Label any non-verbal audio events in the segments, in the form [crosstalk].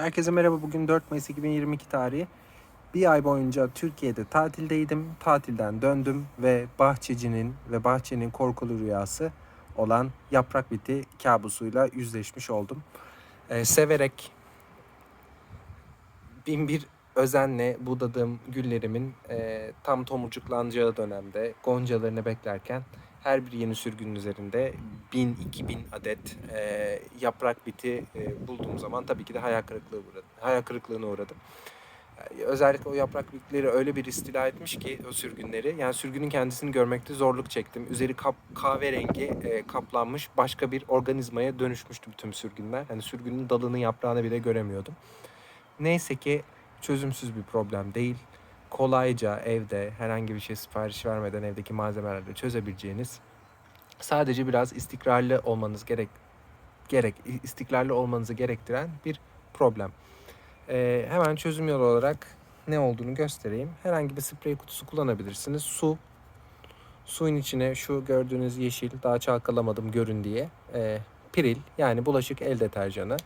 Herkese merhaba. Bugün 4 Mayıs 2022 tarihi. Bir ay boyunca Türkiye'de tatildeydim. Tatilden döndüm ve bahçecinin ve bahçenin korkulu rüyası olan yaprak biti kabusuyla yüzleşmiş oldum. Ee, severek bin bir özenle budadığım güllerimin e, tam tomurcuklanacağı dönemde goncalarını beklerken her bir yeni sürgünün üzerinde 1000-2000 adet e, yaprak biti e, bulduğum zaman tabii ki de hayal kırıklığı uğradım. Hayal kırıklığına uğradım. Özellikle o yaprak bitleri öyle bir istila etmiş ki o sürgünleri. Yani sürgünün kendisini görmekte zorluk çektim. Üzeri kap, kahverengi e, kaplanmış başka bir organizmaya dönüşmüştü tüm sürgünler. Yani sürgünün dalını yaprağını bile göremiyordum. Neyse ki çözümsüz bir problem değil. Kolayca evde herhangi bir şey sipariş vermeden evdeki malzemelerle çözebileceğiniz sadece biraz istikrarlı olmanız gerek gerek istikrarlı olmanızı gerektiren bir problem. Ee, hemen çözüm yolu olarak ne olduğunu göstereyim. Herhangi bir sprey kutusu kullanabilirsiniz. Su, suyun içine şu gördüğünüz yeşil daha çalkalamadım görün diye e, piril yani bulaşık el deterjanı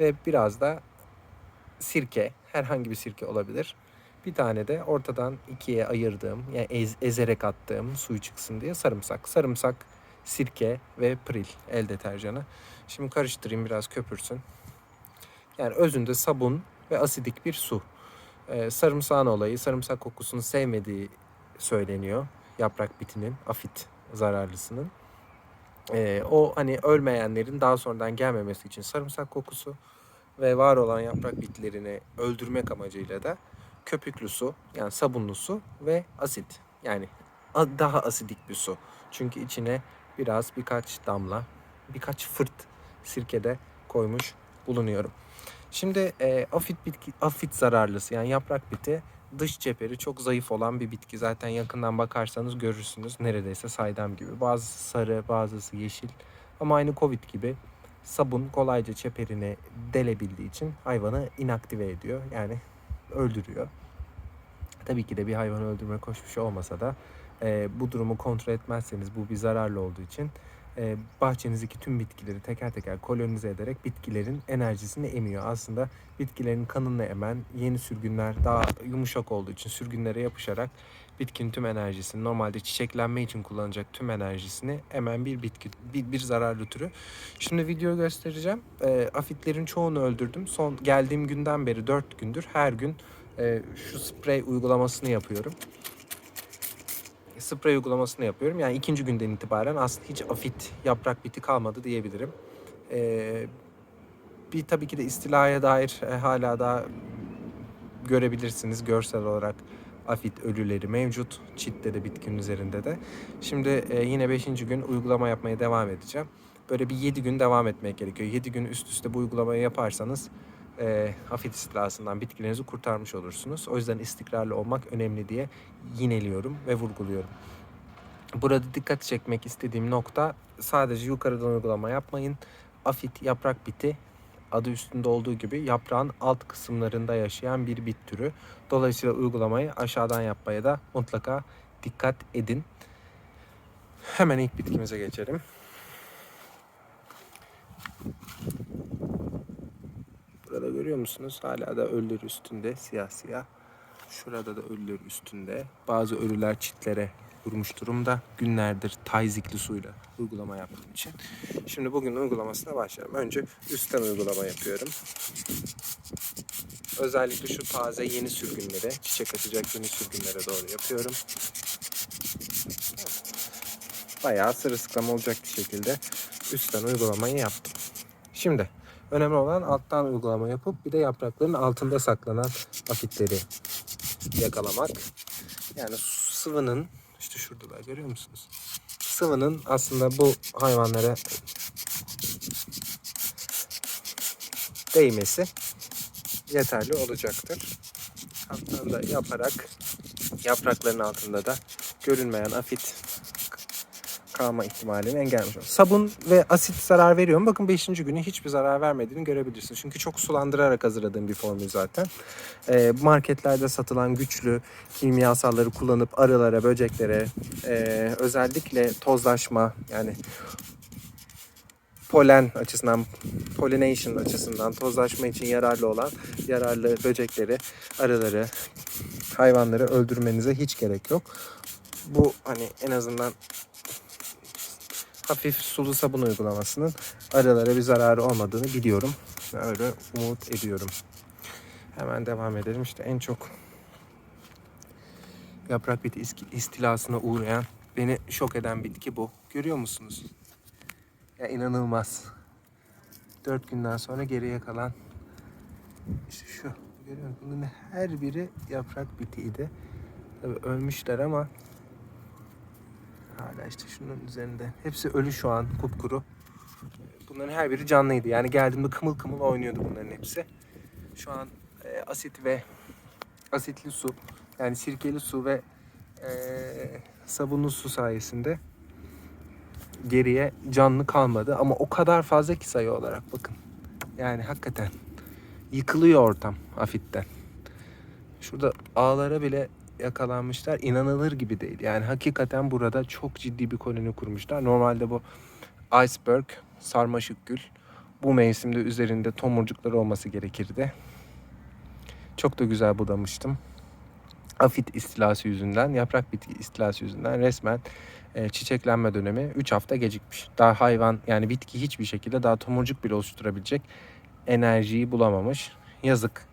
ve biraz da sirke herhangi bir sirke olabilir. Bir tane de ortadan ikiye ayırdığım yani ez- ezerek attığım suyu çıksın diye sarımsak. Sarımsak, sirke ve pril el deterjanı. Şimdi karıştırayım biraz köpürsün. Yani özünde sabun ve asidik bir su. Ee, sarımsağın olayı sarımsak kokusunu sevmediği söyleniyor. Yaprak bitinin, afit zararlısının. Ee, o hani ölmeyenlerin daha sonradan gelmemesi için sarımsak kokusu ve var olan yaprak bitlerini öldürmek amacıyla da köpüklü su yani sabunlu su ve asit yani daha asidik bir su. Çünkü içine biraz birkaç damla birkaç fırt sirkede koymuş bulunuyorum. Şimdi e, afit bitki afit zararlısı yani yaprak biti dış çeperi çok zayıf olan bir bitki. Zaten yakından bakarsanız görürsünüz neredeyse saydam gibi. Bazısı sarı, bazısı yeşil. Ama aynı Covid gibi sabun kolayca çeperini delebildiği için hayvanı inaktive ediyor. Yani öldürüyor. Tabii ki de bir hayvanı öldürme koşmuş olmasa da e, bu durumu kontrol etmezseniz bu bir zararlı olduğu için e, bahçenizdeki tüm bitkileri teker teker kolonize ederek bitkilerin enerjisini emiyor. Aslında bitkilerin kanını emen yeni sürgünler daha yumuşak olduğu için sürgünlere yapışarak bitkinin tüm enerjisini normalde çiçeklenme için kullanacak tüm enerjisini emen bir bitki bir, bir zararlı türü. Şimdi video göstereceğim. E, afitlerin çoğunu öldürdüm. Son geldiğim günden beri 4 gündür her gün e, şu sprey uygulamasını yapıyorum. Sprey uygulamasını yapıyorum. Yani ikinci günden itibaren aslında hiç afit, yaprak biti kalmadı diyebilirim. E, bir tabii ki de istilaya dair e, hala daha görebilirsiniz görsel olarak afit ölüleri mevcut. Çitte de bitkinin üzerinde de. Şimdi e, yine 5. gün uygulama yapmaya devam edeceğim. Böyle bir 7 gün devam etmek gerekiyor. 7 gün üst üste bu uygulamayı yaparsanız e, afit istilasından bitkilerinizi kurtarmış olursunuz. O yüzden istikrarlı olmak önemli diye yineliyorum ve vurguluyorum. Burada dikkat çekmek istediğim nokta sadece yukarıdan uygulama yapmayın. Afit yaprak biti adı üstünde olduğu gibi yaprağın alt kısımlarında yaşayan bir bit türü. Dolayısıyla uygulamayı aşağıdan yapmaya da mutlaka dikkat edin. Hemen ilk bitkimize geçelim. Burada görüyor musunuz? Hala da ölüler üstünde siyah siyah. Şurada da ölüler üstünde. Bazı ölüler çitlere vurmuş durumda. Günlerdir tayzikli suyla uygulama yaptığım için. Şimdi bugün uygulamasına başlayalım. Önce üstten uygulama yapıyorum. Özellikle şu taze yeni sürgünlere, çiçek açacak yeni sürgünlere doğru yapıyorum. Bayağı sırılsıklam olacak bir şekilde üstten uygulamayı yaptım. Şimdi önemli olan alttan uygulama yapıp bir de yaprakların altında saklanan afitleri yakalamak. Yani sıvının işte şuradalar görüyor musunuz? Sıvının aslında bu hayvanlara değmesi yeterli olacaktır. Alttan da yaparak yaprakların altında da görünmeyen afit kalma ihtimalini engellemiş olur. Sabun ve asit zarar veriyor mu? Bakın 5. günü hiçbir zarar vermediğini görebilirsiniz. Çünkü çok sulandırarak hazırladığım bir formül zaten. Ee, marketlerde satılan güçlü kimyasalları kullanıp arılara, böceklere, e, özellikle tozlaşma yani polen açısından, pollination açısından tozlaşma için yararlı olan yararlı böcekleri, arıları, hayvanları öldürmenize hiç gerek yok. Bu hani en azından hafif sulu sabun uygulamasının arılara bir zararı olmadığını biliyorum. Öyle umut ediyorum. Hemen devam edelim. İşte en çok yaprak biti istilasına uğrayan, beni şok eden bitki bu. Görüyor musunuz? Ya inanılmaz. Dört günden sonra geriye kalan işte şu. Görüyor musun? Bunun her biri yaprak bitiydi. Tabii ölmüşler ama hala işte şunun üzerinde. Hepsi ölü şu an kupkuru. Bunların her biri canlıydı. Yani geldiğimde kımıl kımıl oynuyordu bunların hepsi. Şu an e, asit ve asitli su yani sirkeli su ve e, sabunlu su sayesinde geriye canlı kalmadı. Ama o kadar fazla ki sayı olarak bakın. Yani hakikaten yıkılıyor ortam afitten. Şurada ağlara bile yakalanmışlar. İnanılır gibi değil. Yani hakikaten burada çok ciddi bir koloni kurmuşlar. Normalde bu iceberg, sarmaşık gül bu mevsimde üzerinde tomurcukları olması gerekirdi. Çok da güzel budamıştım. Afit istilası yüzünden, yaprak bitki istilası yüzünden resmen e, çiçeklenme dönemi 3 hafta gecikmiş. Daha hayvan yani bitki hiçbir şekilde daha tomurcuk bile oluşturabilecek enerjiyi bulamamış. Yazık.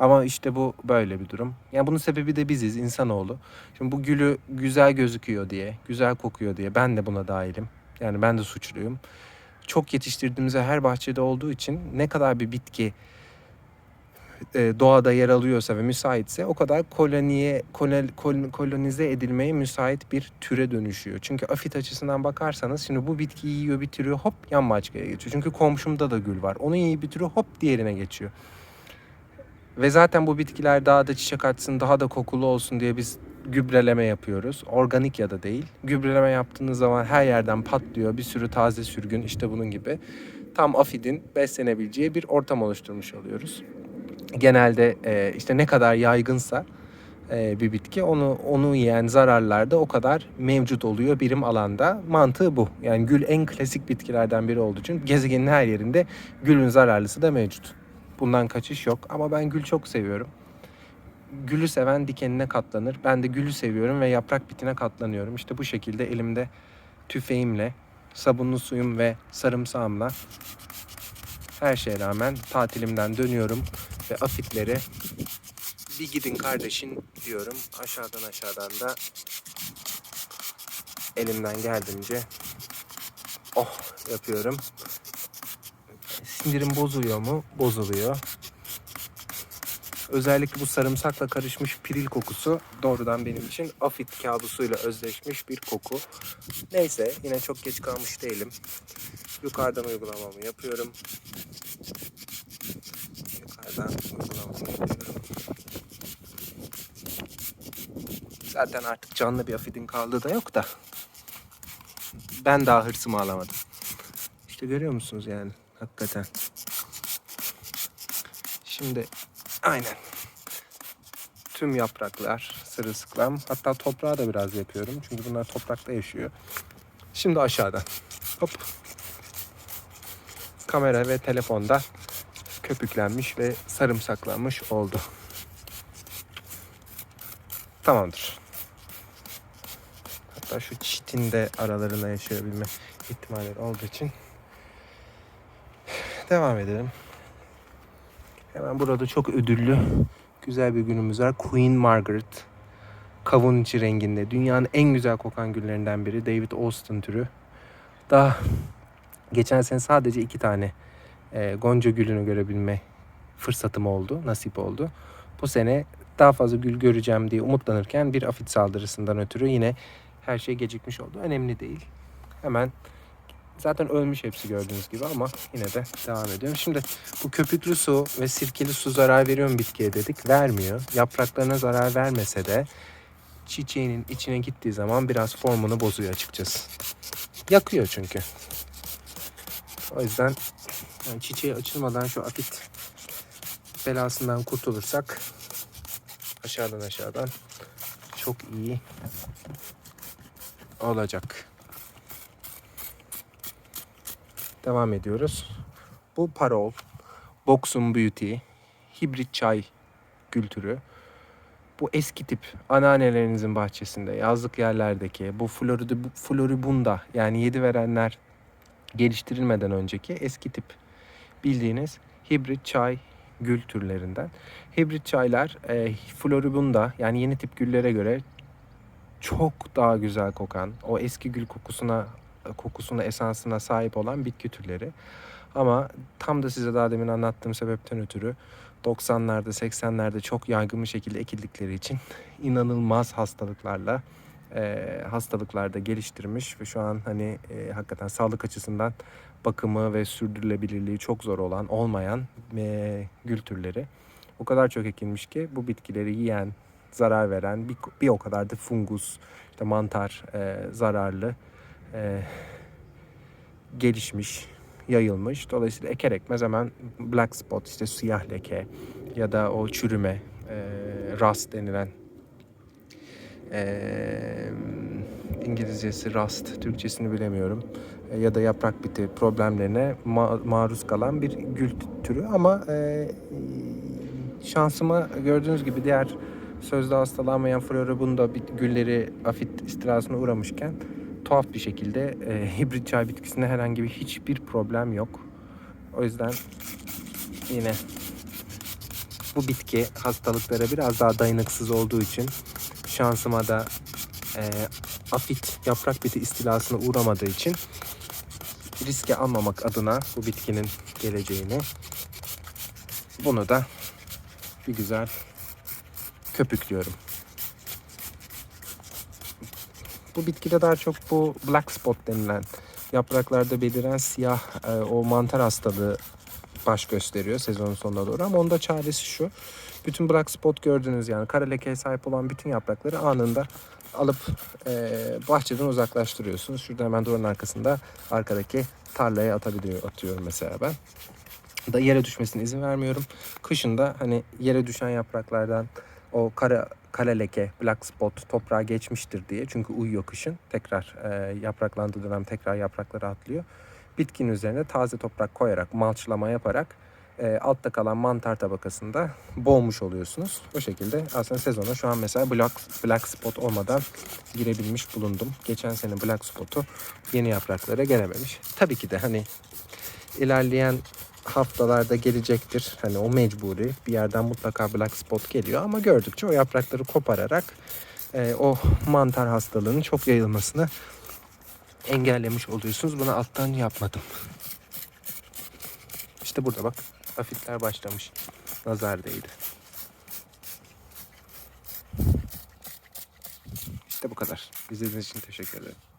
Ama işte bu böyle bir durum. Yani bunun sebebi de biziz insanoğlu. Şimdi bu gülü güzel gözüküyor diye, güzel kokuyor diye ben de buna dahilim. Yani ben de suçluyum. Çok yetiştirdiğimizde her bahçede olduğu için ne kadar bir bitki e, doğada yer alıyorsa ve müsaitse o kadar koloniye kolon, kolon- kolonize edilmeye müsait bir türe dönüşüyor. Çünkü afit açısından bakarsanız şimdi bu bitkiyi yiyor bitiriyor hop yan başkaya geçiyor. Çünkü komşumda da gül var. Onu yiyor bitiriyor hop diğerine geçiyor. Ve zaten bu bitkiler daha da çiçek açsın, daha da kokulu olsun diye biz gübreleme yapıyoruz. Organik ya da değil. Gübreleme yaptığınız zaman her yerden patlıyor. Bir sürü taze sürgün işte bunun gibi. Tam afidin beslenebileceği bir ortam oluşturmuş oluyoruz. Genelde e, işte ne kadar yaygınsa e, bir bitki onu onu yiyen zararlar da o kadar mevcut oluyor birim alanda. Mantığı bu. Yani gül en klasik bitkilerden biri olduğu için gezegenin her yerinde gülün zararlısı da mevcut. Bundan kaçış yok ama ben gül çok seviyorum. Gülü seven dikenine katlanır. Ben de gülü seviyorum ve yaprak bitine katlanıyorum. İşte bu şekilde elimde tüfeğimle, sabunlu suyum ve sarımsağımla her şeye rağmen tatilimden dönüyorum ve afitleri bir gidin kardeşin diyorum. Aşağıdan aşağıdan da elimden geldiğince oh yapıyorum. Sindirim bozuluyor mu? Bozuluyor. Özellikle bu sarımsakla karışmış piril kokusu doğrudan benim için afit kabusuyla özleşmiş bir koku. Neyse yine çok geç kalmış değilim. Yukarıdan uygulamamı yapıyorum. Yukarıdan uygulamamı yapıyorum. Zaten artık canlı bir afidin kaldığı da yok da. Ben daha hırsımı alamadım. İşte görüyor musunuz yani hakikaten. Şimdi aynen. Tüm yapraklar sırılsıklam. Hatta toprağa da biraz yapıyorum. Çünkü bunlar toprakta yaşıyor. Şimdi aşağıdan. Hop. Kamera ve telefonda köpüklenmiş ve sarımsaklanmış oldu. Tamamdır. Hatta şu çitin de aralarına yaşayabilme ihtimalleri olduğu için devam edelim. Hemen burada çok ödüllü güzel bir günümüz var. Queen Margaret. Kavun içi renginde. Dünyanın en güzel kokan güllerinden biri. David Austin türü. Daha geçen sene sadece iki tane e, Gonca gülünü görebilme fırsatım oldu. Nasip oldu. Bu sene daha fazla gül göreceğim diye umutlanırken bir afit saldırısından ötürü yine her şey gecikmiş oldu. Önemli değil. Hemen Zaten ölmüş hepsi gördüğünüz gibi ama yine de devam ediyorum. Şimdi bu köpüklü su ve sirkeli su zarar veriyor mu bitkiye dedik. Vermiyor. Yapraklarına zarar vermese de çiçeğinin içine gittiği zaman biraz formunu bozuyor açıkçası. Yakıyor çünkü. O yüzden yani çiçeği açılmadan şu afit belasından kurtulursak aşağıdan aşağıdan çok iyi olacak. Devam ediyoruz. Bu parol, Boxum Beauty, hibrit çay kültürü. Bu eski tip anneannelerinizin bahçesinde, yazlık yerlerdeki bu floridi, floribunda yani yedi verenler geliştirilmeden önceki eski tip bildiğiniz hibrit çay gül türlerinden. Hibrit çaylar e, floribunda yani yeni tip güllere göre çok daha güzel kokan, o eski gül kokusuna kokusuna, esansına sahip olan bitki türleri. Ama tam da size daha demin anlattığım sebepten ötürü 90'larda, 80'lerde çok yaygın bir şekilde ekildikleri için [laughs] inanılmaz hastalıklarla e, hastalıklarda geliştirmiş ve şu an hani e, hakikaten sağlık açısından bakımı ve sürdürülebilirliği çok zor olan, olmayan e, gül türleri. O kadar çok ekilmiş ki bu bitkileri yiyen, zarar veren, bir, bir o kadar da fungus, işte mantar e, zararlı e, gelişmiş, yayılmış. Dolayısıyla eker ekmez hemen black spot, işte siyah leke ya da o çürüme, e, rust denilen e, İngilizcesi rust, Türkçesini bilemiyorum. E, ya da yaprak biti problemlerine ma- maruz kalan bir gül türü ama e, şansıma gördüğünüz gibi diğer sözde hastalanmayan floribunda gülleri afit istilasına uğramışken tuhaf bir şekilde e, [laughs] hibrit çay bitkisinde herhangi bir hiçbir problem yok. O yüzden yine bu bitki hastalıklara biraz daha dayanıksız olduğu için şansıma da e, afit yaprak biti istilasına uğramadığı için riske almamak adına bu bitkinin geleceğini bunu da bir güzel köpüklüyorum. Bu bitkide daha çok bu black spot denilen yapraklarda beliren siyah e, o mantar hastalığı baş gösteriyor sezonun sonuna doğru ama onda çaresi şu. Bütün black spot gördüğünüz yani kara lekeye sahip olan bütün yaprakları anında alıp e, bahçeden uzaklaştırıyorsunuz. Şurada hemen duvarın arkasında arkadaki tarlaya atabiliyor, atıyorum mesela ben. Da yere düşmesine izin vermiyorum. Kışın da hani yere düşen yapraklardan o kara kara leke, black spot toprağa geçmiştir diye. Çünkü uyuyor kışın. Tekrar e, yapraklandığı dönem tekrar yaprakları atlıyor. Bitkinin üzerine taze toprak koyarak, malçlama yaparak e, altta kalan mantar tabakasında boğmuş oluyorsunuz. O şekilde aslında sezona şu an mesela black, black spot olmadan girebilmiş bulundum. Geçen sene black spot'u yeni yapraklara gelememiş. Tabii ki de hani ilerleyen haftalarda gelecektir. Hani o mecburi bir yerden mutlaka black spot geliyor ama gördükçe o yaprakları kopararak e, o mantar hastalığının çok yayılmasını engellemiş oluyorsunuz. Bunu alttan yapmadım. İşte burada bak afitler başlamış. Nazar değdi. İşte bu kadar. İzlediğiniz için teşekkür ederim.